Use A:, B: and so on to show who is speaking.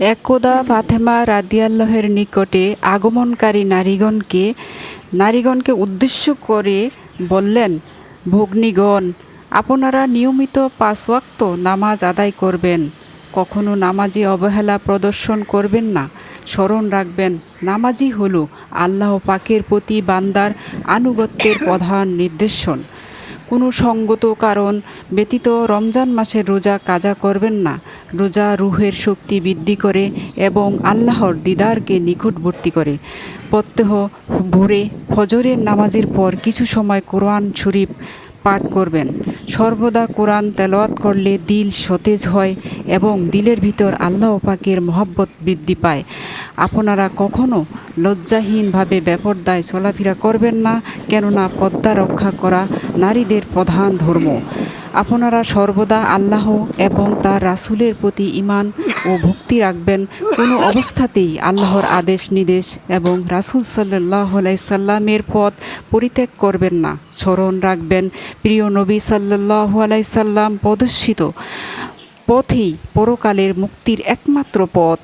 A: একদা ফাতেমা রাদিয়াল্লাহের নিকটে আগমনকারী নারীগণকে নারীগণকে উদ্দেশ্য করে বললেন, ভগ্নীগণ, আপনারা নিয়মিত পাঁচ ওয়াক্ত নামাজ আদায় করবেন। কখনো নামাজে অবহেলা প্রদর্শন করবেন না। স্মরণ রাখবেন, নামাজই হল আল্লাহ পাকের প্রতি বান্দার আনুগত্যের প্রধান নির্দেশন। কোনো সঙ্গত কারণ ব্যতীত রমজান মাসের রোজা কাজা করবেন না। রোজা রুহের শক্তি বৃদ্ধি করে এবং আল্লাহর দিদারকে নিকটবর্তী করে। প্রত্যহ ভোরে ফজরের নামাজের পর কিছু সময় কোরআন শরীফ পাঠ করবেন। সর্বদা কোরআন তেলাওয়াত করলে দিল সতেজ হয় এবং দিলের ভিতর আল্লাহ পাকের মহব্বত বৃদ্ধি পায়। আপনারা কখনো লজ্জাহীনভাবে বেপরদায় চলাফেরা করবেন না, কেননা পদ্মা রক্ষা করা নারীদের প্রধান ধর্ম। আপনারা সর্বদা আল্লাহ এবং তার রাসূলের প্রতি ইমান ও ভক্তি রাখবেন। কোনো অবস্থাতেই আল্লাহর আদেশ, নির্দেশ এবং রাসূল সাল্লাহ আলাইসাল্লামের পথ পরিত্যাগ করবেন না। স্মরণ রাখবেন, প্রিয় নবী সাল্লাহ আলাইসাল্লাম প্রদর্শিত পথেই পরকালের মুক্তির একমাত্র পথ।